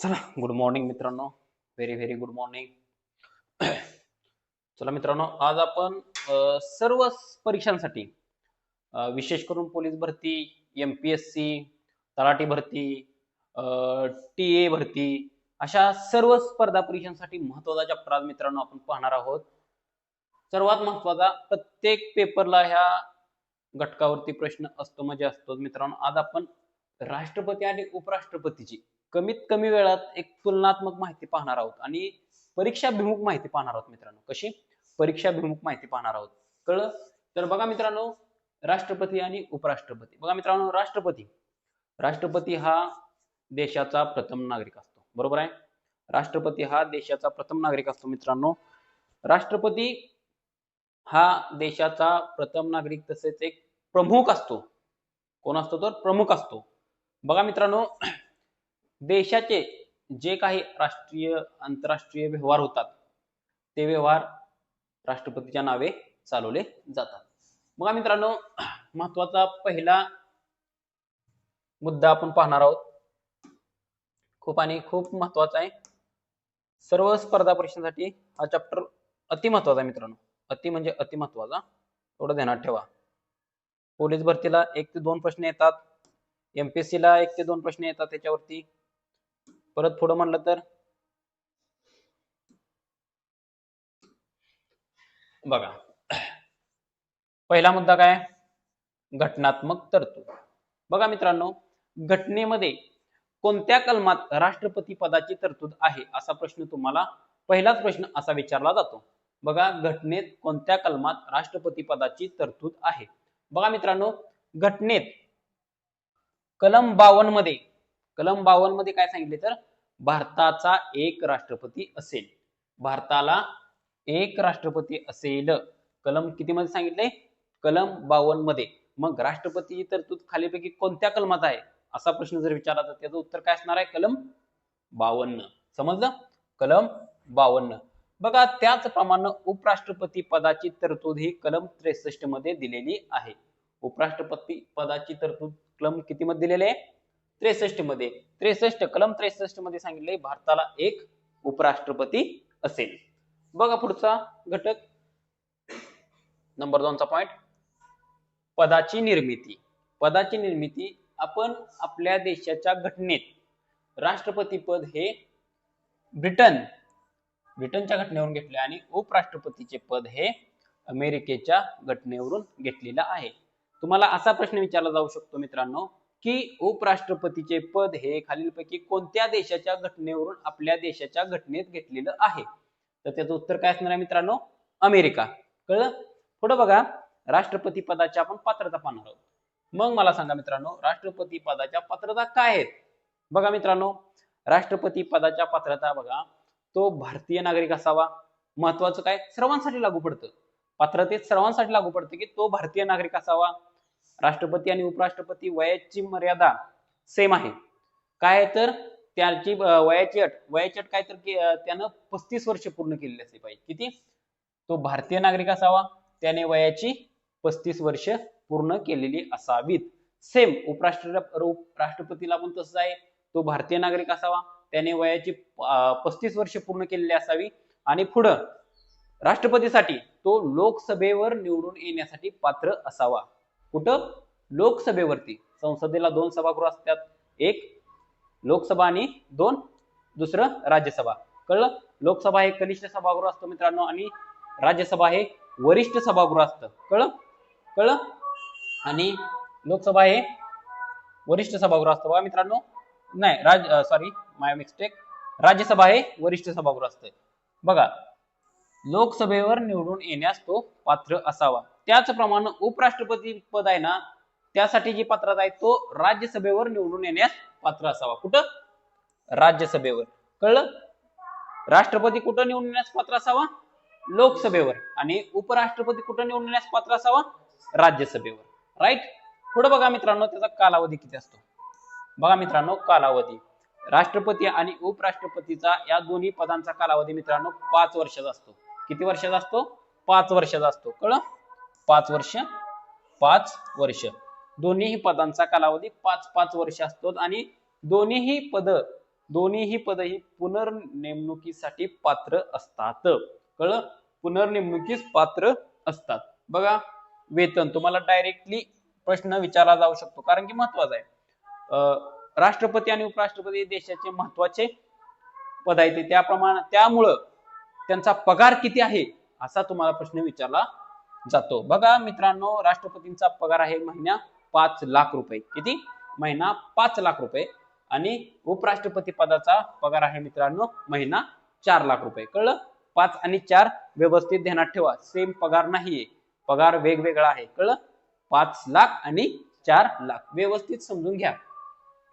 चला good morning मित्रांनो. Very very good morning चला मित्रांनो आज आपण सर्व परीक्षांसाठी विशेष करून पोलीस भरती एम पी एस सी तलाठी भरती टी ए भरती अशा सर्व स्पर्धा परीक्षांसाठी महत्त्वाचा चॅप्टर आज मित्रांनो आपण पाहणार आहोत. सर्वात महत्त्वाचा प्रत्येक पेपरला ह्या घटकावरती प्रश्न असतो म्हणजे असतो मित्रांनो. आज आपण राष्ट्रपती आणि उपराष्ट्रपतीची कमीत कमी वेळात एक तुलनात्मक माहिती पाहणार आहोत आणि परीक्षाभिमुख माहिती पाहणार आहोत मित्रांनो. कशी? परीक्षाभिमुख माहिती पाहणार आहोत. कळलं? तर बघा मित्रांनो राष्ट्रपती आणि उपराष्ट्रपती. बघा मित्रांनो राष्ट्रपती. राष्ट्रपती हा देशाचा प्रथम नागरिक असतो. बरोबर आहे? राष्ट्रपती हा देशाचा प्रथम नागरिक असतो मित्रांनो. राष्ट्रपती हा देशाचा प्रथम नागरिक तसेच एक प्रमुख असतो. कोण असतो? तर प्रमुख असतो. बघा मित्रांनो देशाचे जे काही राष्ट्रीय आंतरराष्ट्रीय व्यवहार होतात ते व्यवहार राष्ट्रपतीच्या नावे चालवले जातात. बघा मित्रांनो महत्त्वाचा पहिला मुद्दा आपण पाहणार आहोत. खूप आणि खूप महत्त्वाचा आहे. सर्व स्पर्धा परीक्षांसाठी हा चॅप्टर अति महत्त्वाचा आहे मित्रांनो. अति म्हणजे अति महत्त्वाचा एवढं ध्यानात ठेवा. पोलीस भरतीला एक ते दोन प्रश्न येतात. एमपीएससी ला एक ते दोन प्रश्न येतात. त्याच्यावरती परत पुढं म्हणलं तर? बघा. पहिला मुद्दा काय? घटनात्मक तरतूद. बघा मित्रांनो घटनेमध्ये कोणत्या कलमात राष्ट्रपती पदाची तरतूद आहे? असा प्रश्न तुम्हाला पहिलाच प्रश्न असा विचारला जातो. बघा घटनेत कोणत्या कलमात राष्ट्रपती पदाची तरतूद आहे? बघा मित्रांनो घटनेत कलम बावनमध्ये कलम बावनमध्ये काय सांगितले तर भारताचा एक राष्ट्रपती असेल. भारताला एक राष्ट्रपती असेल. कलम किती मध्ये सांगितले? कलम बावनमध्ये. मग राष्ट्रपती तरतूद खालीपैकी कोणत्या कलमात आहे? असा प्रश्न जर विचारला तर त्याचं उत्तर काय असणार आहे? कलम बावन्न. समजलं? कलम बावन्न. बघा त्याचप्रमाणे उपराष्ट्रपती पदाची तरतूद ही कलम त्रेसष्टमध्ये दिलेली आहे. उपराष्ट्रपती पदाची तरतूद कलम किती मध्ये दिलेली आहे? त्रेसष्टमध्ये. त्रेसष्ट कलम त्रेसष्टमध्ये सांगितले भारताला एक उपराष्ट्रपती असेल. बघा पुढचा घटक. नंबर दोनचा पॉइंट पदाची निर्मिती. पदाची निर्मिती आपण आपल्या देशाच्या घटनेत. राष्ट्रपती पद हे ब्रिटन. ब्रिटनच्या घटनेवरून घेतले आणि उपराष्ट्रपतीचे पद हे अमेरिकेच्या घटनेवरून घेतलेलं आहे. तुम्हाला असा प्रश्न विचारला जाऊ शकतो मित्रांनो. की उपराष्ट्रपतीचे पद हे खालीलपैकी कोणत्या देशाच्या घटनेवरून आपल्या देशाच्या घटनेत घेतलेलं आहे? तर त्याचं उत्तर काय असणार आहे मित्रांनो? अमेरिका. कळलं? पुढं बघा. राष्ट्रपती पदाच्या आपण पात्रता पाहणार आहोत. मग मला सांगा मित्रांनो राष्ट्रपती पदाच्या पात्रता काय आहेत? बघा मित्रांनो राष्ट्रपती पदाच्या पात्रता बघा. तो भारतीय नागरिक असावा. महत्वाचं काय? सर्वांसाठी लागू पडतं. पात्रतेत सर्वांसाठी लागू पडतं की तो भारतीय नागरिक असावा. राष्ट्रपती आणि उपराष्ट्रपती वयाची मर्यादा सेम आहे. काय तर त्याची वयाची अट वयाची अट काय तर त्यानं पस्तीस वर्ष पूर्ण केलेली असली पाहिजे. किती? तो भारतीय नागरिक असावा. त्याने वयाची पस्तीस वर्ष पूर्ण केलेली असावीत. सेम उपराष्ट्र राष्ट्रपतीला पण तसंच आहे. तो भारतीय नागरिक असावा. त्याने वयाची पस्तीस वर्ष पूर्ण केलेली असावी. आणि पुढं राष्ट्रपतीसाठी तो लोकसभेवर निवडून येण्यासाठी पात्र असावा. कुठं? लोकसभेवरती. संसदेला दोन सभागृह असतात. एक लोकसभा आणि दोन दुसरं राज्यसभा. कळलं? लोकसभा हे कनिष्ठ सभागृह असतं मित्रांनो आणि राज्यसभा हे वरिष्ठ सभागृह असतं. कळलं? कळलं? आणि लोकसभा हे वरिष्ठ सभागृह असतं. बघा मित्रांनो. नाही राज सॉरी माय मिस्टेक राज्यसभा हे वरिष्ठ सभागृह असतं बघा लोकसभेवर निवडून येण्यास तो पात्र असावा. त्याचप्रमाणे उपराष्ट्रपती पद आहे ना त्यासाठी जी पात्रता आहे तो राज्यसभेवर निवडून येण्यास पात्र असावा. कुठं? राज्यसभेवर. कळलं? राष्ट्रपती कुठं निवडून येण्यास पात्र असावा? लोकसभेवर. आणि उपराष्ट्रपती कुठं निवडून येण्यास पात्र असावा? राज्यसभेवर. राईट पुढे बघा मित्रांनो त्याचा कालावधी किती असतो? बघा मित्रांनो कालावधी. राष्ट्रपती आणि उपराष्ट्रपतीचा या दोन्ही पदांचा कालावधी मित्रांनो पाच वर्षाचा असतो. किती वर्षाचा असतो? पाच वर्षाचा असतो. कळ पाच वर्ष पाच वर्ष. दोन्हीही पदांचा कालावधी पाच पाच वर्ष असतो आणि दोन्हीही पद दोन्हीही पद ही पुनर्नेमणुकीसाठी पात्र असतात. कळ पुनर्नेमणुकीस पात्र असतात. बघा वेतन. तुम्हाला डायरेक्टली प्रश्न विचारला जाऊ शकतो कारण की महत्त्वाचा आहे. अं, राष्ट्रपती आणि उपराष्ट्रपती देशाचे महत्त्वाचे पद आहे ते त्याप्रमाणे त्यामुळं त्यांचा पगार किती आहे असा तुम्हाला प्रश्न विचारला जातो. बघा मित्रांनो राष्ट्रपतींचा पगार आहे महिना पाच लाख रुपये. किती? महिना पाच लाख रुपये. आणि उपराष्ट्रपती पदाचा पगार आहे मित्रांनो महिना चार लाख रुपये. कळलं? पाच आणि चार व्यवस्थित ध्यानात ठेवा. सेम पगार नाहीये. पगार वेगवेगळा आहे. कळलं? पाच लाख आणि चार लाख. व्यवस्थित समजून घ्या.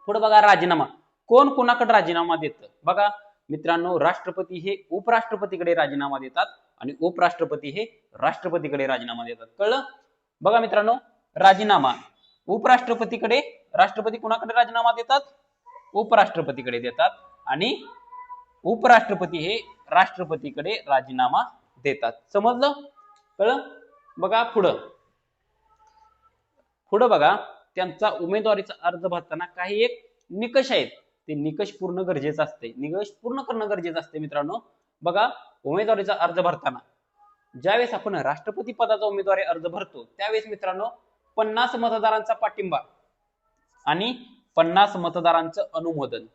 पुढे बघा राजीनामा. कोण कोणाकडे राजीनामा देतं? बघा मित्रांनो राष्ट्रपती हे उपराष्ट्रपतीकडे राजीनामा देतात आणि उपराष्ट्रपती हे राष्ट्रपतीकडे राजीनामा देतात. कळलं? बघा मित्रांनो राजीनामा. उपराष्ट्रपतीकडे राष्ट्रपती कुणाकडे राजीनामा देतात? उपराष्ट्रपतीकडे देतात आणि उपराष्ट्रपती हे राष्ट्रपतीकडे राजीनामा देतात. समजलं? कळलं? बघा पुढं. पुढं बघा त्यांचा उमेदवारीचा अर्ज भरताना काही एक निकष आहेत. ते निकष पूर्ण गरजेचं असते निकष पूर्ण करणं गरजेचं असते मित्रांनो. बघा उमेदवारीचा अर्ज भरताना ज्यावेळेस आपण राष्ट्रपती पदाचा उमेदवारी अर्ज भरतो त्यावेळेस मित्रांनो पन्नास मतदारांचा पाठिंबा आणि पन्नास मतदारांचं अनुमोदन.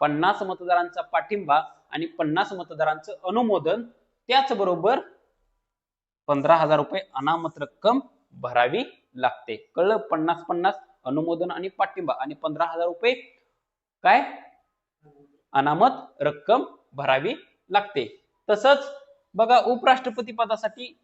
पन्नास मतदारांचा पाठिंबा आणि पन्नास मतदारांचं अनुमोदन त्याचबरोबर पंधरा हजार रुपये अनामत रक्कम भरावी लागते. कळलं? पन्नास पन्नास अनुमोदन आणि पाठिंबा आणि पंधरा हजार रुपये काय? अनामत रक्कम भरावी लागते. तसंच बघा उपराष्ट्रपती पदासाठी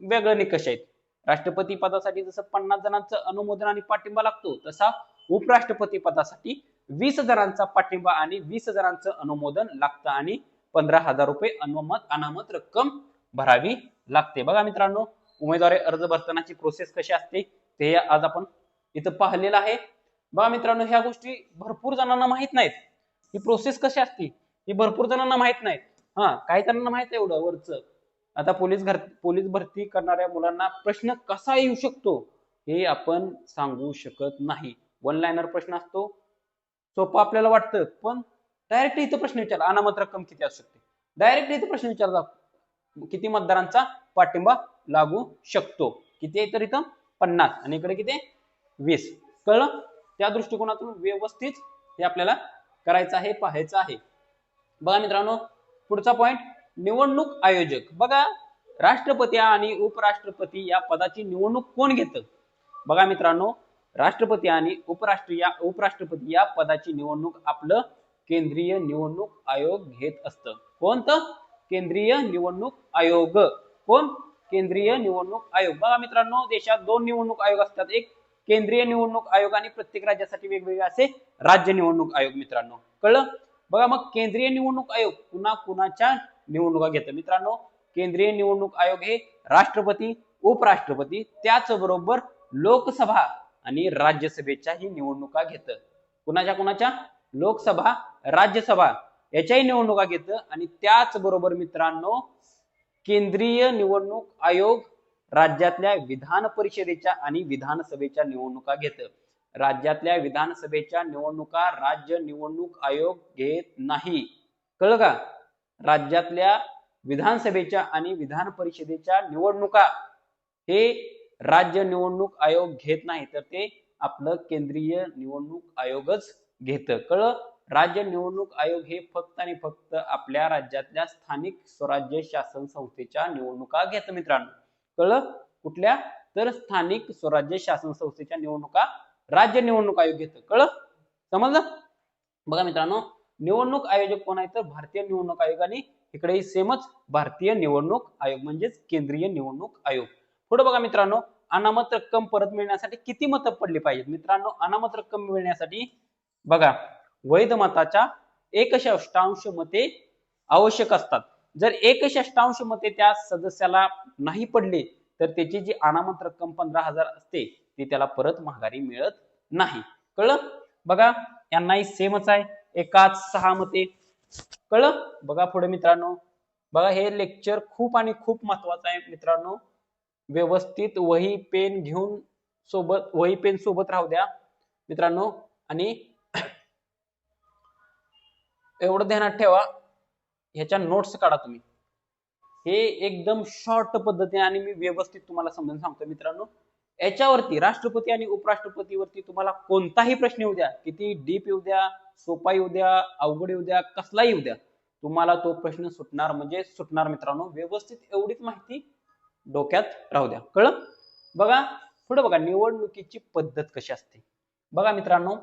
वेगळे निकष आहेत. राष्ट्रपती पदासाठी जसं पन्नास जणांचं अनुमोदन आणि पाठिंबा लागतो तसा उपराष्ट्रपती पदासाठी वीस जणांचा पाठिंबा आणि वीस जणांचं अनुमोदन लागतं आणि पंधरा हजार रुपये अनुमत अनामत रक्कम भरावी लागते. बघा मित्रांनो उमेदवारी अर्ज भरतानाची प्रोसेस कशी असते ते आज आपण इथं पाहिलेलं आहे. बा मित्रांनो ह्या गोष्टी भरपूर जणांना माहीत नाहीत. ही प्रोसेस कशी असते? ही भरपूर जणांना माहीत नाहीत. हा काही जणांना माहीत आहे एवढं वरचं. आता पोलीस घर पोलीस भरती करणाऱ्या मुलांना प्रश्न कसा येऊ शकतो हे आपण सांगू शकत नाही. वन लाईनर प्रश्न असतो. सोपं आपल्याला वाटतं पण डायरेक्ट इथं प्रश्न विचारला. अनामत रक्कम किती असू शकते? डायरेक्ट इथं प्रश्न विचारला. किती मतदारांचा पाठिंबा लागू शकतो? किती आहे तर इथं? पन्नास. आणि इकडे किती वीस. कळलं? त्या दृष्टिकोनातून व्यवस्थित हे आपल्याला करायचं आहे पाहायचं आहे. बघा मित्रांनो पुढचा पॉइंट निवडणूक आयोजक. बघा राष्ट्रपती आणि उपराष्ट्रपती या पदाची निवडणूक कोण घेतं? बघा मित्रांनो राष्ट्रपती आणि उपराष्ट्र या उपराष्ट्रपती या पदाची निवडणूक आपलं केंद्रीय निवडणूक आयोग घेत असतं. कोणतं? केंद्रीय निवडणूक आयोग. कोण? केंद्रीय निवडणूक आयोग. बघा मित्रांनो देशात दोन निवडणूक आयोग असतात. एक केंद्रीय निवडणूक आयोग आणि प्रत्येक राज्यासाठी वेगवेगळे असे राज्य निवडणूक आयोग मित्रांनो. कळलं? बघा मग केंद्रीय निवडणूक आयोग पुन्हा कुणाच्या निवडणुका घेतं? मित्रांनो केंद्रीय निवडणूक आयोग हे राष्ट्रपती उपराष्ट्रपती त्याचबरोबर लोकसभा आणि राज्यसभेच्या ही निवडणुका घेतं. कुणाच्या कुणाच्या? लोकसभा राज्यसभा याच्याही निवडणुका घेतं. आणि त्याचबरोबर मित्रांनो केंद्रीय निवडणूक आयोग राज्यातल्या विधान परिषदेच्या आणि विधानसभेच्या निवडणुका घेतं. राज्यातल्या विधानसभेच्या निवडणुका राज्य निवडणूक आयोग घेत नाही. कळलं का? राज्यातल्या विधानसभेच्या आणि विधान परिषदेच्या निवडणुका हे राज्य निवडणूक आयोग घेत नाही तर ते आपलं केंद्रीय निवडणूक आयोगच घेतं. कळलं? राज्य निवडणूक आयोग हे फक्त आणि फक्त आपल्या राज्यातल्या स्थानिक स्वराज्य शासन संस्थेच्या निवडणुका घेतं मित्रांनो. कळलं? कुठल्या? तर स्थानिक स्वराज्य शासन संस्थेच्या निवडणुका राज्य निवडणूक आयोग घेतं. कळलं? समजलं? बघा मित्रांनो निवडणूक आयोजक कोण आहे तर भारतीय निवडणूक आयोग आणि इकडेही सेमच भारतीय निवडणूक आयोग म्हणजेच केंद्रीय निवडणूक आयोग. पुढे बघा मित्रांनो अनामत रक्कम परत मिळण्यासाठी किती मतं पडली पाहिजेत? मित्रांनो अनामत रक्कम मिळण्यासाठी बघा वैध मताच्या एक अष्टांश मते आवश्यक असतात. जर एक षष्टांश मते त्या सदस्याला नाही पडले तर त्याची जी अनामत रक्कम पंधरा हजार असते ती त्याला परत माघारी मिळत नाही. कळलं? बघा यांनाही सेमच आहे. एकाच सहा मते. कळलं? बघा पुढे मित्रांनो. बघा हे लेक्चर खूप आणि खूप महत्वाचं आहे मित्रांनो. व्यवस्थित वही पेन घेऊन सोबत वही पेन सोबत राहू द्या मित्रांनो. आणि एवढं ध्यानात ठेवा. ह्याच्या नोट्स काढा तुम्ही. हे एकदम शॉर्ट पद्धतीने आणि मी व्यवस्थित तुम्हाला समजून सांगतो मित्रांनो. याच्यावरती राष्ट्रपती आणि उपराष्ट्रपतीवरती तुम्हाला कोणताही प्रश्न येऊ द्या. किती डीप येऊ द्या सोपा येऊ द्या अवघड येऊ द्या कसलाही येऊ द्या. तुम्हाला तो प्रश्न सुटणार म्हणजे सुटणार मित्रांनो. व्यवस्थित एवढीच माहिती डोक्यात राहू द्या. कळलं? बघा पुढे बघा निवडणुकीची पद्धत कशी असते. बघा मित्रांनो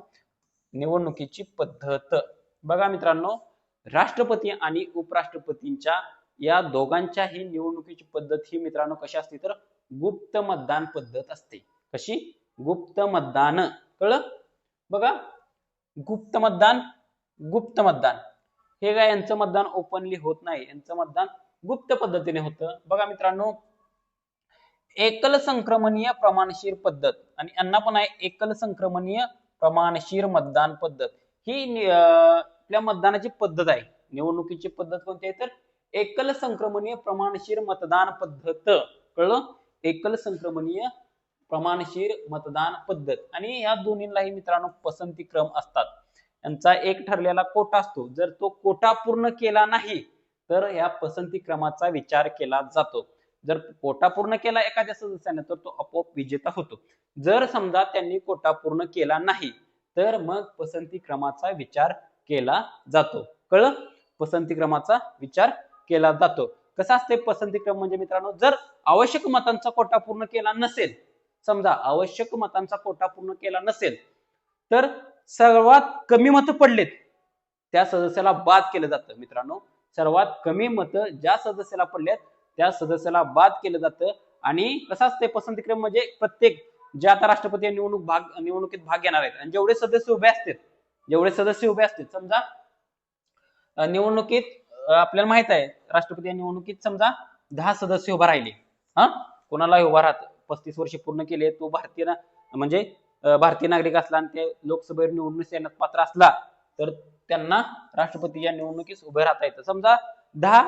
निवडणुकीची पद्धत. बघा मित्रांनो राष्ट्रपती आणि उपराष्ट्रपतींच्या या दोघांच्याही निवडणुकीची पद्धत ही मित्रांनो कशी असते तर गुप्त मतदान पद्धत असते. कशी? गुप्त मतदान. कळलं? बघा. गुप्त मतदान गुप्त मतदान. हे काय यांचं मतदान ओपनली होत नाही. यांचं मतदान गुप्त पद्धतीने होतं. बघा मित्रांनो एकल संक्रमणीय प्रमाणशीर पद्धत आणि यांना पण आहे एकल संक्रमणीय प्रमाणशीर मतदान पद्धत. ही अं, आपल्या मतदानाची पद्धत आहे. निवडणुकीची पद्धत कोणती आहे तर एकल संक्रमणीय प्रमाणशीर मतदान पद्धत. कळलं? एकल संक्रमणीय प्रमाणशीर मतदान पद्धत. आणि या दोन्हीलाही मित्रांनो पसंती क्रम असतात. यांचा एक ठरलेला कोटा असतो. जर तो कोटा पूर्ण केला नाही तर या पसंती क्रमाचा विचार केला जातो. जर कोटा पूर्ण केला एखाद्या सदस्याने तर तो आपोआप विजेता होतो. जर समजा त्यांनी कोटा पूर्ण केला नाही तर मग पसंती क्रमाचा विचार केला जातो. कळलं? पसंती क्रमाचा विचार केला जातो. कसा असते पसंती क्रम म्हणजे मित्रांनो जर आवश्यक मतांचा कोटा पूर्ण केला नसेल समजा आवश्यक मतांचा कोटा पूर्ण केला नसेल तर सर्वात कमी मतं पडलेत. त्या सदस्याला बाद केलं जातं मित्रांनो. सर्वात कमी मतं ज्या सदस्याला पडलेत त्या सदस्याला बाद केलं जातं. आणि कसं असते पसंतीक्रम म्हणजे प्रत्येक जे आता राष्ट्रपती निवडणूक भाग निवडणुकीत भाग घेणार आहेत आणि जेवढे सदस्य उभे असतात जेवढे सदस्य उभे असतील समजा निवडणुकीत आपल्याला माहीत आहे राष्ट्रपती या निवडणुकीत समजा दहा सदस्य उभा राहिले. हा? कोणाला उभा राहत पस्तीस वर्ष पूर्ण केले तो भारतीय म्हणजे भारतीय नागरिक असला आणि ते लोकसभेवर निवडणूक येण्यात पात्र असला तर त्यांना राष्ट्रपती या निवडणुकीस उभे राहता येतं. समजा दहा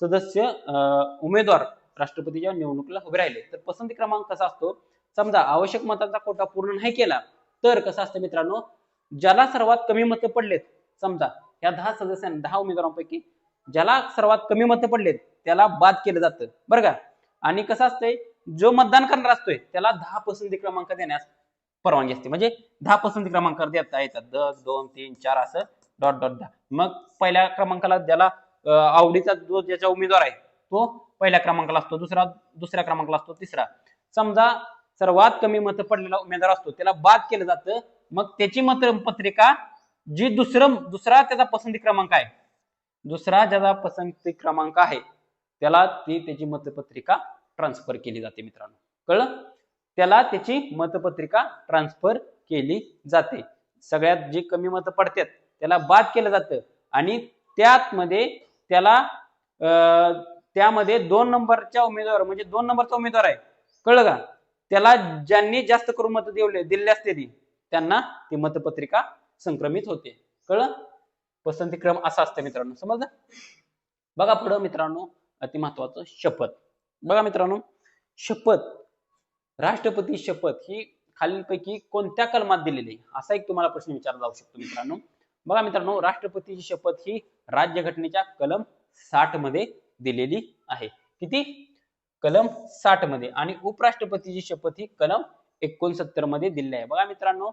सदस्य अं, उमेदवार राष्ट्रपतीच्या निवडणुकीला उभे राहिले तर पसंती क्रमांक कसा असतो? समजा आवश्यक मतांचा कोटा पूर्ण नाही केला तर कसं असतं मित्रांनो? ज्याला सर्वात कमी मतं पडलेत समजा या दहा सदस्यांना दहा उमेदवारांपैकी ज्याला सर्वात कमी मतं पडलेत त्याला बाद केलं जातं. बरं का? आणि कसं असतंय जो मतदान करणार असतोय त्याला दहा पसंती क्रमांक देण्यास परवानगी असते. म्हणजे दहा पसंती क्रमांक देता येतात दस दोन तीन चार असं डॉट डॉट दहा मग पहिल्या क्रमांकाला ज्याला आवडीचा जो ज्याचा उमेदवार आहे तो पहिल्या क्रमांकाला असतो दुसरा दुसऱ्या क्रमांकाला असतो तिसरा. समजा सर्वात कमी मतं पडलेला उमेदवार असतो त्याला बाद केलं जातं मग त्याची मतपत्रिका जी दुसरं दुसरा त्याचा पसंती क्रमांक आहे. दुसरा ज्याचा पसंती क्रमांक आहे त्याला ती त्याची मतपत्रिका ट्रान्सफर केली जाते मित्रांनो. कळलं? त्याला त्याची मतपत्रिका ट्रान्सफर केली जाते. सगळ्यात जी कमी मतं पडतात त्याला बाद केलं जातं. आणि त्यात मध्ये त्याला अं, त्यामध्ये दोन नंबरच्या उमेदवार म्हणजे दोन नंबरचा उमेदवार आहे. कळलं का? त्याला ज्यांनी जास्त करून मतं दिले दिले असते ती. त्यांना ती मतपत्रिका संक्रमित होते. कळलं? पसंती क्रम असा असतं मित्रांनो. समजलं? बघा पुढं मित्रांनो अति महत्वाचं शपथ. बघा मित्रांनो शपथ. राष्ट्रपती शपथ ही खालीलपैकी कोणत्या कलमात दिलेली असा एक तुम्हाला प्रश्न विचारला जाऊ शकतो मित्रांनो. बघा मित्रांनो राष्ट्रपतीची शपथ ही राज्यघटनेच्या कलम साठमध्ये दिलेली आहे. किती? कलम साठमध्ये आणि उपराष्ट्रपतीची शपथ ही कलम एकोणसत्तरमध्ये दिले आहे बघा मित्रांनो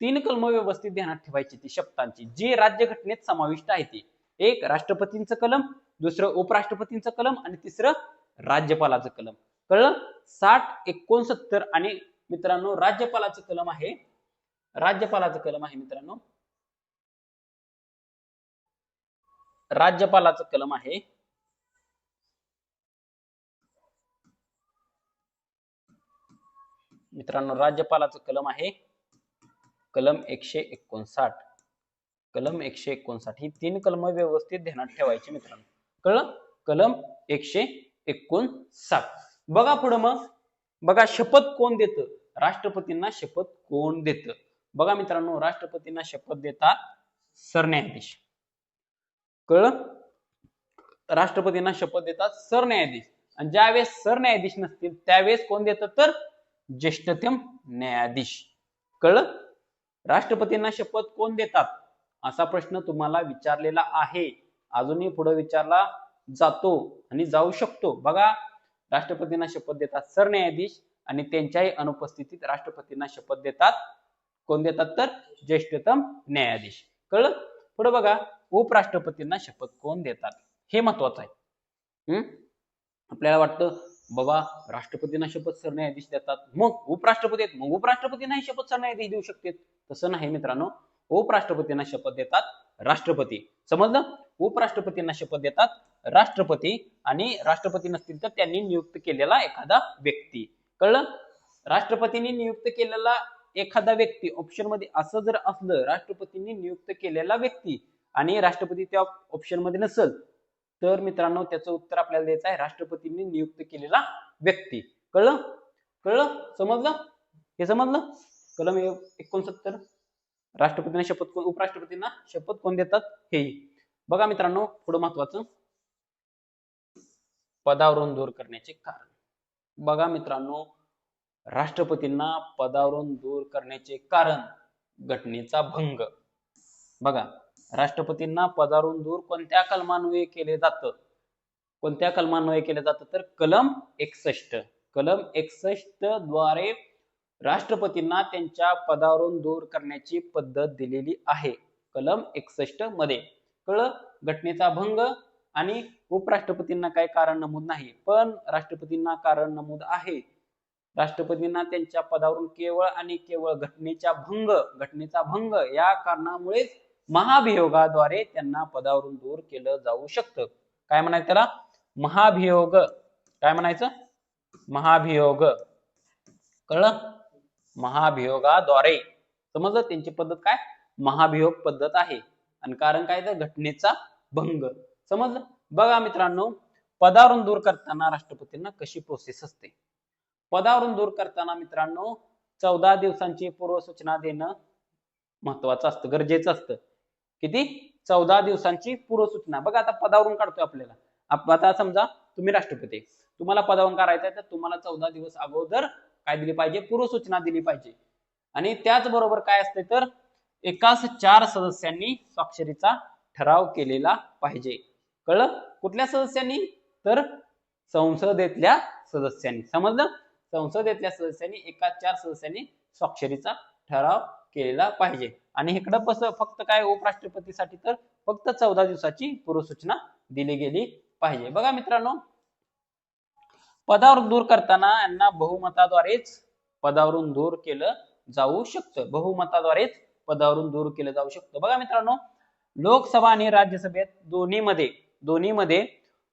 तीन कलम व्यवस्थित ध्यानात ठेवायची ती शब्दांची. जी राज्यघटनेत समाविष्ट आहे ती. एक राष्ट्रपतींचं कलम दुसरं उपराष्ट्रपतींचं कलम आणि तिसरं राज्यपालाचं कलम. कळलं? साठ एकोणसत्तर आणि मित्रांनो राज्यपालाचं कलम आहे. राज्यपालाचं कलम आहे मित्रांनो. राज्यपालाचं कलम आहे. मित्रांनो राज्यपालाचं कलम आहे. कलम एकशे एकोणसाठ. कलम एकशे एकोणसाठ ही तीन कलम व्यवस्थित ध्यानात ठेवायची मित्रांनो. कळलं? कलम एकशे एकोणसाठ. बघा पुढं मग. बघा शपथ कोण देतं? राष्ट्रपतींना शपथ कोण देतं? बघा मित्रांनो राष्ट्रपतींना शपथ देतात सरन्यायाधीश. कळलं? राष्ट्रपतींना शपथ देतात सरन्यायाधीश. आणि ज्यावेळेस सरन्यायाधीश नसतील त्यावेळेस कोण देतं? तर ज्येष्ठतम न्यायाधीश. कळलं? राष्ट्रपतींना शपथ कोण देतात? असा प्रश्न तुम्हाला विचारलेला आहे. अजूनही पुढे विचारला जातो आणि जाऊ शकतो. बघा राष्ट्रपतींना शपथ देतात सरन्यायाधीश आणि त्यांच्याही अनुपस्थितीत राष्ट्रपतींना शपथ देतात. कोण देतात तर? ज्येष्ठतम न्यायाधीश. कळलं? पुढे बघा उपराष्ट्रपतींना शपथ कोण देतात? हे महत्वाचं आहे. हम्म आपल्याला वाटतं बाबा राष्ट्रपतींना शपथ सरन्यायाधीश देतात. मग उपराष्ट्रपती आहेत. मग उपराष्ट्रपतींनाही शपथ सरन्यायाधीश देऊ शकतात तसं नाही मित्रांनो. उपराष्ट्रपतींना शपथ देतात राष्ट्रपती. समजलं? उपराष्ट्रपतींना शपथ देतात राष्ट्रपती आणि राष्ट्रपती नसतील तर त्यांनी नियुक्त केलेला एखादा व्यक्ती. कळलं? राष्ट्रपतींनी नियुक्त केलेला एखादा व्यक्ती ऑप्शनमध्ये असं जर असलं राष्ट्रपतींनी नियुक्त केलेला व्यक्ती आणि राष्ट्रपती त्या ऑप्शनमध्ये नसल तर मित्रांनो त्याचं उत्तर आपल्याला द्यायचं आहे. राष्ट्रपतींनी नियुक्त केलेला व्यक्ती. कळलं? कळलं? समजलं? हे समजलं? कलम एकोणसत्तर. राष्ट्रपतींना शपथ कोण उपराष्ट्रपतींना शपथ कोण देतात? हे. बघा मित्रांनो पुढं महत्वाचं. पदावरून दूर करण्याचे कारण. बघा मित्रांनो राष्ट्रपतींना पदावरून दूर करण्याचे कारण घटनेचा भंग. बघा. राष्ट्रपतींना पदावरून दूर कोणत्या कलमान्वये केले जातं? कोणत्या कलमान्वये केले जातं? तर कलम एकसष्ट. कलम एकसष्टद्वारे राष्ट्रपतींना त्यांच्या पदावरून दूर करण्याची पद्धत दिलेली आहे. कलम एकसष्टमध्ये कळ घटनेचा भंग आणि उपराष्ट्रपतींना काही कारण नमूद नाही. पण राष्ट्रपतींना कारण नमूद आहे. राष्ट्रपतींना त्यांच्या पदावरून केवळ आणि केवळ घटनेचा भंग घटनेचा भंग या कारणामुळेच महाभियोगाद्वारे त्यांना पदावरून दूर केलं जाऊ शकतं. काय म्हणायचं त्याला? महाभियोग. काय म्हणायचं? महाभियोग. कळलं? महाभियोगाद्वारे. समजलं? त्यांची पद्धत काय? महाभियोग पद्धत आहे. आणि कारण काय? तर घटनेचा भंग. समजलं? बघा मित्रांनो पदावरून दूर करताना राष्ट्रपतींना कशी प्रोसेस असते? पदावरून दूर करताना मित्रांनो चौदा दिवसांची पूर्वसूचना देणं महत्वाचं असतं गरजेचं असतं. किती? चौदा दिवसांची पूर्वसूचना. बघा आता पदावरून काढतोय आपल्याला. आता समजा तुम्ही राष्ट्रपती. तुम्हाला पदावरून करायचं आहे तर तुम्हाला चौदा दिवस अगोदर काय दिली पाहिजे? पूर्वसूचना दिली पाहिजे. आणि त्याचबरोबर काय असते तर एकाच चार सदस्यांनी स्वाक्षरीचा ठराव केलेला पाहिजे. कळलं? कुठल्या सदस्यांनी? तर संसदेतल्या सदस्यांनी. समजलं? संसदेतल्या सदस्यांनी एका चार सदस्यांनी स्वाक्षरीचा ठराव केलेला पाहिजे. आणि इकडं कसं फक्त काय उपराष्ट्रपतीसाठी तर फक्त चौदा दिवसाची पूर्वसूचना दिली गेली पाहिजे. बघा मित्रांनो पदावर दूर करताना यांना बहुमताद्वारेच पदावरून दूर केलं जाऊ शकतं. बहुमताद्वारेच पदावरून दूर केलं जाऊ शकतं. बघा मित्रांनो लोकसभा आणि राज्यसभेत दोन्हीमध्ये दोन्हीमध्ये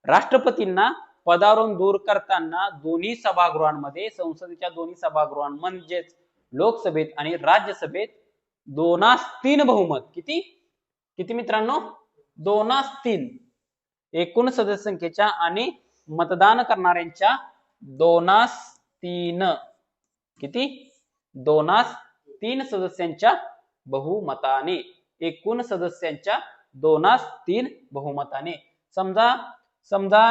राष्ट्रपतींना पदावरून दूर करताना दोन्ही सभागृहांमध्ये संसदेच्या दोन्ही सभागृहां म्हणजेच लोकसभेत आणि राज्यसभेत दोनास तीन बहुमत. किती? किती मित्रांनो? दोनास तीन एकूण सदस्य संख्येच्या आणि मतदान करणाऱ्यांच्या दोनास तीन किती? दोनास तीन सदस्यांच्या बहुमताने. एकूण सदस्यांच्या दोनास तीन बहुमताने. समजा समजा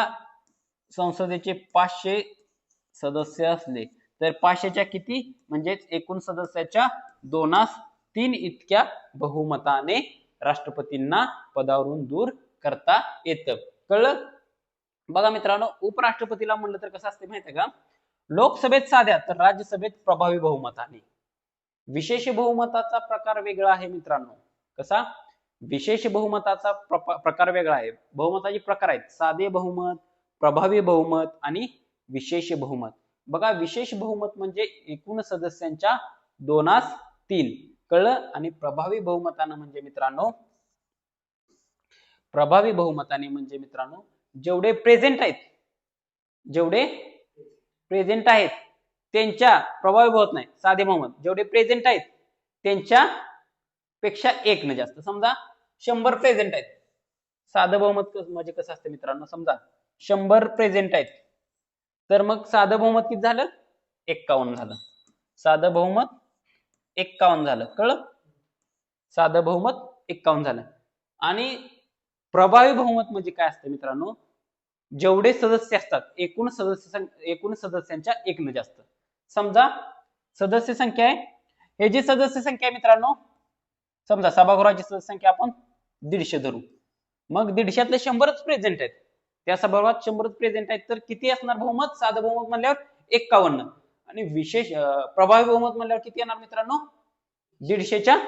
संसदेचे पाचशे सदस्य असले तर पाचशेच्या किती? म्हणजेच एकूण सदस्याच्या दोनास तीन इतक्या बहुमताने राष्ट्रपतींना पदावरून दूर करता येतं. कळलं? बघा मित्रांनो उपराष्ट्रपतीला म्हणलं तर कसं असते माहितीये का? लोकसभेत साध्या तर राज्यसभेत प्रभावी बहुमताने. विशेष बहुमताचा प्रकार वेगळा आहे मित्रांनो. कसा? विशेष बहुमताचा प्रकार वेगळा आहे. बहुमताचे प्रकार आहेत. साधे बहुमत प्रभावी बहुमत आणि विशेष बहुमत. बघा विशेष बहुमत म्हणजे एकूण सदस्यांच्या दोनास तीन. कळलं? आणि प्रभावी बहुमतानं म्हणजे मित्रांनो प्रभावी बहुमताने म्हणजे मित्रांनो जेवढे प्रेझेंट आहेत जेवढे प्रेझेंट आहेत त्यांच्या प्रभावी बहुमत नाही साधे बहुमत. जेवढे प्रेझेंट आहेत त्यांच्या पेक्षा एक न जास्त. समजा शंभर प्रेझेंट आहेत. साधं बहुमत म्हणजे कसं असतं मित्रांनो? समजा शंभर प्रेझेंट आहेत. तर मग साधं बहुमत किती झालं? एक्कावन्न झालं. साधं बहुमत एक्कावन्न झालं. कळलं? साधं बहुमत एक्कावन्न झालं. आणि प्रभावी बहुमत म्हणजे काय असतं मित्रांनो? जेवढे सदस्य असतात एकूण सदस्य एकूण सदस्यांच्या एक न जास्त. समजा सदस्य संख्या आहे. हे जी सदस्य संख्या आहे मित्रांनो समजा सभागृहाची सदस्य संख्या आपण दीडशे धरू. मग दीडशेतले शंभरच प्रेझेंट आहेत. त्या सभागृहात शंभरच प्रेझेंट आहेत. तर किती असणार बहुमत? साधं बहुमत म्हणल्यावर एक्कावन्न. आणि विशेष प्रभावी बहुमत म्हणल्यावर किती येणार मित्रांनो? दीडशेच्या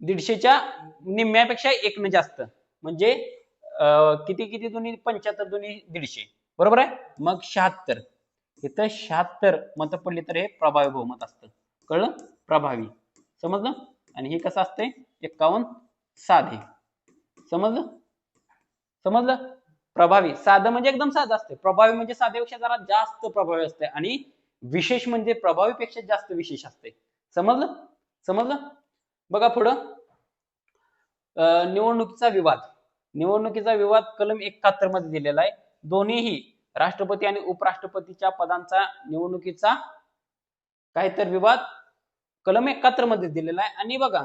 दीडशेच्या निम्म्यापेक्षा एक न जास्त. म्हणजे अं, किती किती दोन्ही? पंच्याहत्तर दोन्ही दीडशे. बरोबर आहे? मग शहात्तर. इथं शहात्तर मत पडली तर हे प्रभावी बहुमत असतं. कळलं? प्रभावी. समजलं? आणि हे कसं असतंय? एक्कावन्न साधे. समजलं? समजलं? प्रभावी साधं म्हणजे एकदम साधं असते प्रभावी म्हणजे साध्यापेक्षा जरा जास्त प्रभावी असते आणि विशेष म्हणजे प्रभावीपेक्षा जास्त विशेष असते समजलं? समजलं? बघा पुढं. निवडणुकीचा विवाद. निवडणुकीचा विवाद कलम एकाहत्तरमध्ये दिलेला आहे. दोन्हीही राष्ट्रपती आणि उपराष्ट्रपतीच्या पदांचा निवडणुकीचा काहीतर विवाद कलम एकाहत्तरमध्ये दिलेला आहे. आणि बघा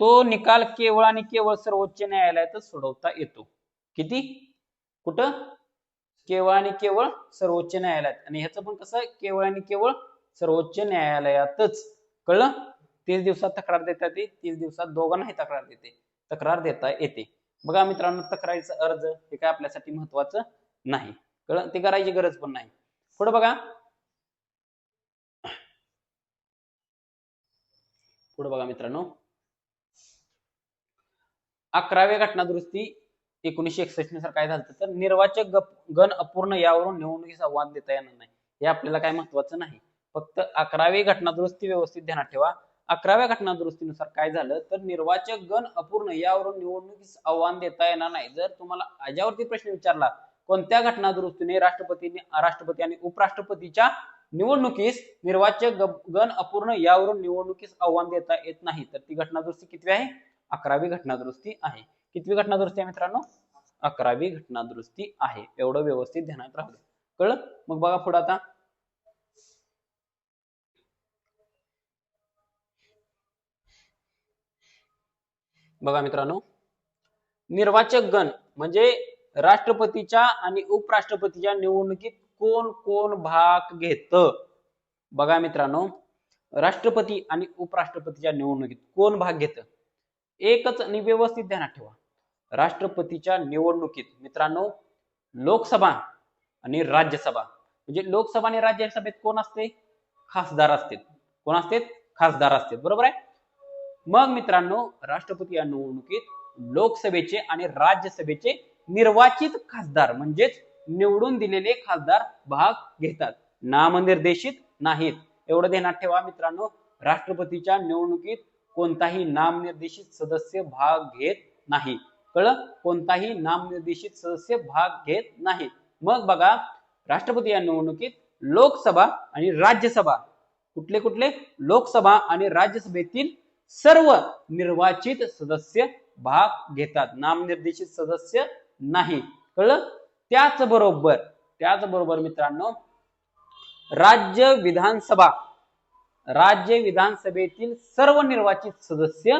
तो निकाल केवळ आणि केवळ सर्वोच्च न्यायालयातच सोडवता येतो. किती? कुठं? केवळ आणि केवळ सर्वोच्च न्यायालयात. आणि ह्याचं पण कसं केवळ आणि केवळ सर्वोच्च न्यायालयातच. कळलं? तीस दिवसात तक्रार देता येते. तीस दिवसात दोघांनाही तक्रार देते. तक्रार देता येते. बघा मित्रांनो तक्रारीचा अर्ज हे काय आपल्यासाठी महत्वाचं नाही. कळलं? ते करायची गरज पण नाही. पुढे बघा. पुढे बघा मित्रांनो. अकराव्या घटना दुरुस्ती एकोणीशे एकसष्टनुसार काय झालं तर निर्वाचक गण अपूर्ण यावरून निवडणुकीचा वाद देता येणार नाही. हे आपल्याला काय महत्वाचं नाही. फक्त अकरावी घटना दुरुस्ती व्यवस्थित ध्यानात ठेवा. अकराव्या घटना दुरुस्तीनुसार काय झालं? तर निर्वाचक गण अपूर्ण यावरून निवडणुकीस आव्हान देता येणार नाही. जर तुम्हाला अजावरती प्रश्न विचारला कोणत्या घटना दुरुस्तीने राष्ट्रपतीने राष्ट्रपती आणि उपराष्ट्रपतीच्या निवडणुकीस निर्वाचक गण अपूर्ण यावरून निवडणुकीस आव्हान देता येत नाही? तर ती घटना दुरुस्ती कितवी आहे? अकरावी घटना दुरुस्ती आहे. कितवी घटना दुरुस्ती आहे मित्रांनो? अकरावी घटना दुरुस्ती आहे. एवढं व्यवस्थित ध्यानात राहू दे कळलं? मग बघा पुढे आता. बघा मित्रांनो. निर्वाचक गण म्हणजे राष्ट्रपतीच्या आणि उपराष्ट्रपतीच्या निवडणुकीत कोण कोण भाग घेत? बघा मित्रांनो. राष्ट्रपती आणि उपराष्ट्रपतीच्या निवडणुकीत कोण भाग घेत? एकच आणि व्यवस्थित ध्यानात ठेवा. राष्ट्रपतीच्या निवडणुकीत मित्रांनो लोकसभा आणि राज्यसभा. म्हणजे लोकसभा आणि राज्यसभेत कोण असते? खासदार असते. कोण असते? खासदार असते. बरोबर आहे? मग मित्रांनो राष्ट्रपती या निवडणुकीत लोकसभेचे आणि राज्यसभेचे निर्वाचित खासदार म्हणजेच निवडून दिलेले खासदार भाग घेतात. नामनिर्देशित नाहीत. एवढं ध्यानात ठेवा मित्रांनो राष्ट्रपतीच्या निवडणुकीत कोणताही नामनिर्देशित सदस्य भाग घेत नाही. कळलं? कोणताही नामनिर्देशित सदस्य भाग घेत नाही मग बघा राष्ट्रपती या निवडणुकीत लोकसभा आणि राज्यसभा कुठले कुठले? लोकसभा आणि राज्यसभेतील सर्व निर्वाचित सदस्य भाग घेतात. नामनिर्देशित सदस्य नाही. कळलं? त्याचबरोबर त्याचबरोबर मित्रांनो राज्य विधानसभा राज्य विधानसभेतील सर्व निर्वाचित सदस्य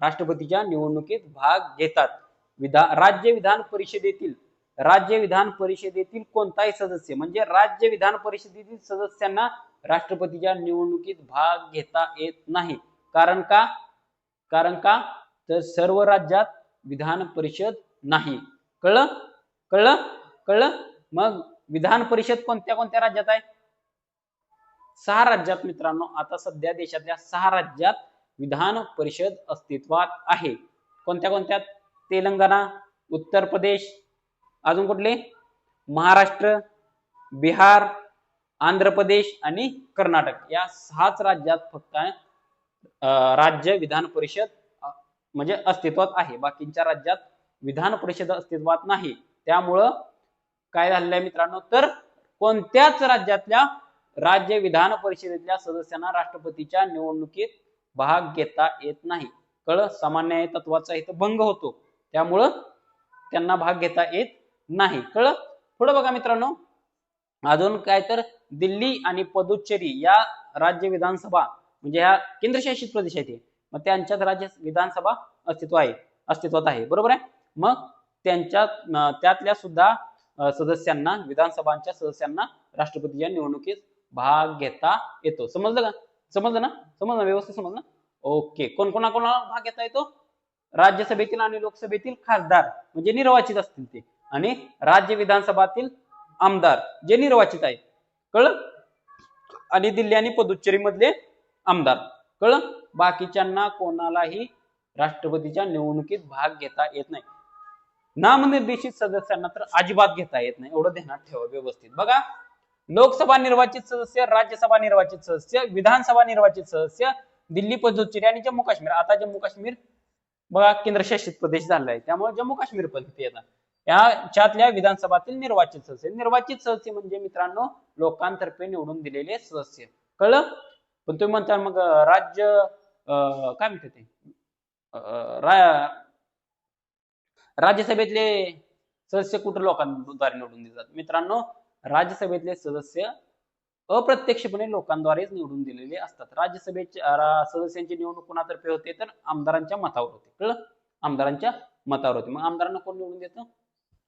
राष्ट्रपतीच्या निवडणुकीत भाग घेतात. विधा राज्य विधान परिषदेतील राज्य विधान परिषदेतील कोणताही सदस्य म्हणजे राज्य विधान परिषदेतील सदस्यांना राष्ट्रपतीच्या निवडणुकीत भाग घेता येत नाही. कारण का? कारण का? तर सर्व राज्यात विधान परिषद नाही. कळलं? कळलं? कळलं? मग विधान परिषद कोणत्या कोणत्या राज्यात आहे? सहा राज्यात मित्रांनो आता सध्या देशातल्या सहा राज्यात विधान परिषद अस्तित्वात आहे. कोणत्या कोणत्या तेलंगणा उत्तर प्रदेश अजून कुठले? महाराष्ट्र बिहार आंध्र प्रदेश आणि कर्नाटक. या सहाच राज्यात फक्त राज्य विधान परिषद म्हणजे अस्तित्वात आहे. बाकीच्या राज्यात विधान परिषद अस्तित्वात नाही. त्यामुळं काय झालेलं आहे मित्रांनो? तर कोणत्याच राज्यातल्या राज्य विधान परिषदेतल्या सदस्यांना राष्ट्रपतीच्या निवडणुकीत भाग घेता येत नाही. कळ सामान्य तत्वाचा इथं भंग होतो. त्यामुळं त्यांना भाग घेता येत नाही. कळलं? पुढं बघा मित्रांनो. अजून काय तर दिल्ली आणि पदुच्चेरी या राज्य विधानसभा म्हणजे ह्या केंद्रशासित प्रदेश आहेत मग त्यांच्यात राज्य विधानसभा अस्तित्व आहे अस्तित्वात आहे. बरोबर आहे? मग त्यांच्या त्यातल्या सुद्धा सदस्यांना विधानसभांच्या सदस्यांना राष्ट्रपतीच्या निवडणुकीत भाग घेता येतो. समजलं का? समजलं ना? समजलं? व्यवस्थित समजलं ओके. कोण कोणाकोणाला भाग घेता येतो? राज्यसभेतील आणि लोकसभेतील खासदार म्हणजे निर्वाचित असतील ते. आणि राज्य विधानसभातील आमदार जे निर्वाचित आहेत. कळलं? आणि दिल्ली आणि पुदुच्चेरी मधले आमदार. कळलं? बाकीच्यांना कोणालाही राष्ट्रपतीच्या निवडणुकीत भाग घेता येत नाही. नामनिर्देशित सदस्यांना तर अजिबात घेता येत नाही. एवढं ध्यानात ठेवा व्यवस्थित. बघा लोकसभा निर्वाचित सदस्य राज्यसभा निर्वाचित सदस्य विधानसभा निर्वाचित सदस्य दिल्ली पदुच्चेरी आणि जम्मू काश्मीर आता जम्मू काश्मीर बघा केंद्रशासित प्रदेश झाला आहे त्यामुळे जम्मू काश्मीर पण तिथे येतात याच्यातल्या विधानसभातील निर्वाचित सदस्य. निर्वाचित सदस्य म्हणजे मित्रांनो लोकांतर्फे निवडून दिलेले सदस्य. कळलं? पण तुम्ही म्हणता मग राज्य अं, काय म्हणते ते? राज्यसभेतले सदस्य कुठे लोकांद्वारे निवडून दिले मित्रांनो राज्यसभेतले सदस्य अप्रत्यक्षपणे लोकांद्वारेच निवडून दिलेले असतात. राज्यसभेच्या सदस्यांची निवडणूक कोणातर्फे होते तर आमदारांच्या मतावर होते. कळलं? आमदारांच्या मतावर होते. मग आमदारांना कोण निवडून देतो?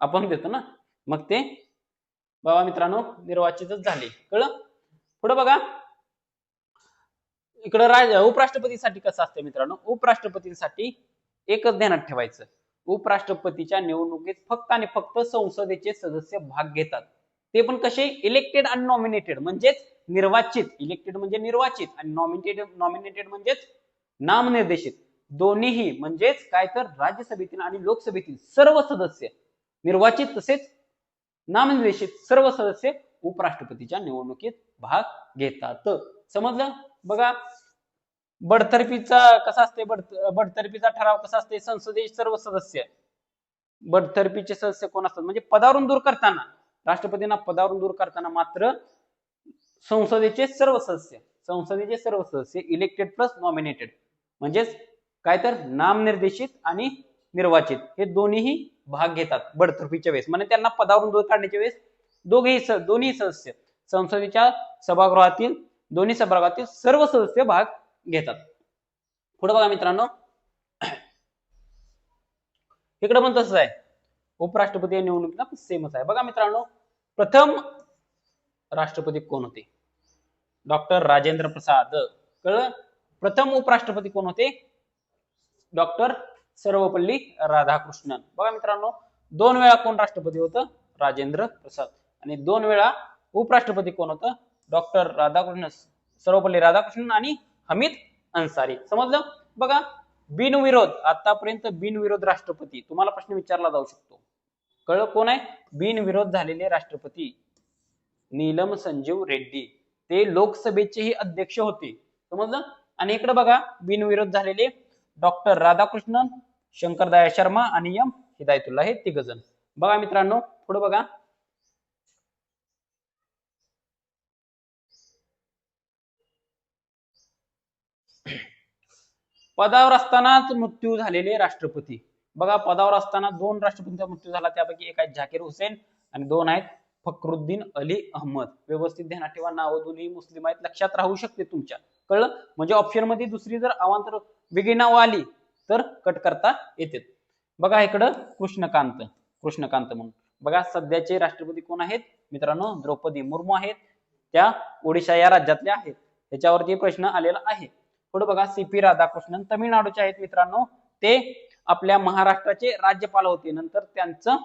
आपण देतो ना? मग ते बाबा मित्रांनो निर्वाचितच झाले. कळलं? पुढे बघा. इकडं राज उपराष्ट्रपतीसाठी कसं असतं मित्रांनो? उपराष्ट्रपतीसाठी एकच ध्यानात ठेवायचं. उपराष्ट्रपतीच्या निवडणुकीत फक्त आणि फक्त संसदेचे सदस्य भाग घेतात. ते पण कसे? इलेक्टेड आणि नॉमिनेटेड म्हणजेच निर्वाचित. इलेक्टेड म्हणजे निर्वाचित आणि नॉमिनेटेड नॉमिनेटेड म्हणजेच नामनिर्देशित. दोन्हीही म्हणजेच काय तर राज्यसभेतील आणि लोकसभेतील सर्व सदस्य निर्वाचित तसेच नामनिर्देशित सर्व सदस्य उपराष्ट्रपतीच्या निवडणुकीत भाग घेतात. समजलं? बघा बडतर्फीचा कसा असते? बडतर्फीचा ठराव कसा असते? संसदेचे सर्व सदस्य. बडतर्फीचे सदस्य कोण असतात? म्हणजे पदावरून दूर करताना. राष्ट्रपतींना पदावरून दूर करताना मात्र संसदेचे सर्व सदस्य संसदेचे सर्व सदस्य इलेक्टेड प्लस नॉमिनेटेड म्हणजेच काय तर नामनिर्देशित आणि निर्वाचित. हे दोन्हीही भाग घेतात बडतर्फीच्या वेळेस. म्हणजे त्यांना पदावरून दूर काढण्याच्या वेळेस दोघेही दोन्ही सदस्य संसदेच्या सभागृहातील दोन्ही सभागृहातील सर्व सदस्य भाग घेतात. पुढे बघा मित्रांनो. इकडे पण तसंच आहे. उपराष्ट्रपती या निवडणुकीला सेमच आहे. बघा मित्रांनो प्रथम राष्ट्रपती कोण होते? डॉक्टर राजेंद्र प्रसाद. कळलं प्रथम उपराष्ट्रपती कोण होते? डॉक्टर सर्वपल्ली राधाकृष्णन. बघा मित्रांनो दोन वेळा कोण राष्ट्रपती होतं? राजेंद्र प्रसाद. आणि दोन वेळा उपराष्ट्रपती कोण होतं? डॉक्टर राधाकृष्ण सर्वपल्ली राधाकृष्णन आणि हमीद अन्सारी. समजलं? बघा बिनविरोध. आतापर्यंत बिनविरोध राष्ट्रपती. तुम्हाला प्रश्न विचारला जाऊ शकतो. कळलं कोण आहे? बिनविरोध झालेले राष्ट्रपती नीलम संजीव रेड्डी. ते लोकसभेचेही अध्यक्ष होते. समजलं? आणि इकडे बघा बिनविरोध झालेले डॉक्टर राधाकृष्णन शंकरदया शर्मा आणि एम हिदायतुल्ला हे तिघ जण. बघा मित्रांनो पुढे बघा. पदावर असतानाच मृत्यू झालेले राष्ट्रपती. बघा पदावर असताना दोन राष्ट्रपतींचा मृत्यू झाला त्यापैकी एक आहे झाकीर हुसेन आणि दोन आहेत फखरुद्दीन अली अहमद. व्यवस्थित ध्यानात ठेवा नावं दोन्ही मुस्लिम आहेत लक्षात राहू शकते तुमच्या. कळलं? म्हणजे ऑप्शनमध्ये दुसरी जर अवांतर वेगळी नावं आली तर कट करता येते. बघा इकडं कृष्णकांत कृष्णकांत म्हणून. बघा सध्याचे राष्ट्रपती कोण आहेत? मित्रांनो द्रौपदी मुर्मू आहेत. त्या ओडिशा या राज्यातल्या आहेत. त्याच्यावरती प्रश्न आलेला आहे. पुढे बघा सी पी राधाकृष्णन तमिळनाडूचे आहेत मित्रांनो. ते आपल्या महाराष्ट्राचे राज्यपाल होते. नंतर त्यांचं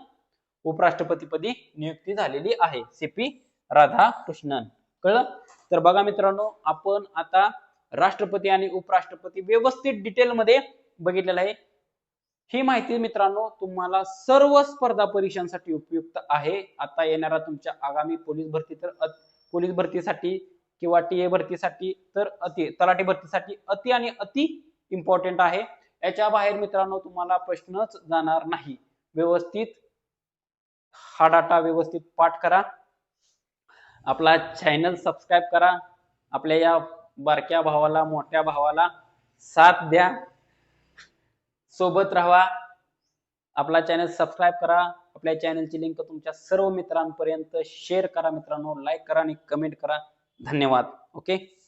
उपराष्ट्रपतीपदी नियुक्ती झालेली आहे. C P Radhakrishnan. कळलं? तर बघा मित्रांनो आपण आता राष्ट्रपती आणि उपराष्ट्रपती व्यवस्थित डिटेल मध्ये बघितलेलं आहे. ही माहिती मित्रांनो तुम्हाला सर्व स्पर्धा परीक्षांसाठी उपयुक्त आहे. आता येणारा तुमच्या आगामी पोलीस भरती तर पोलीस भरतीसाठी किंवा टी ए भरतीसाठी तर अति तलाठी भरतीसाठी अति आणि अति इम्पॉर्टंट आहे. याच्या बाहेर मित्रांनो तुम्हाला प्रश्नच जाणार नाही. व्यवस्थित हा डाटा व्यवस्थित पाठ करा. आपला चॅनल सबस्क्राईब करा. आपल्या या बारक्या भावाला मोठ्या भावाला साथ द्या. सोबत राहा. आपला चॅनल सबस्क्राईब करा. आपल्या चॅनलची लिंक तुमच्या सर्व मित्रांपर्यंत शेअर करा मित्रांनो. लाईक करा आणि कमेंट करा. धन्यवाद. ओके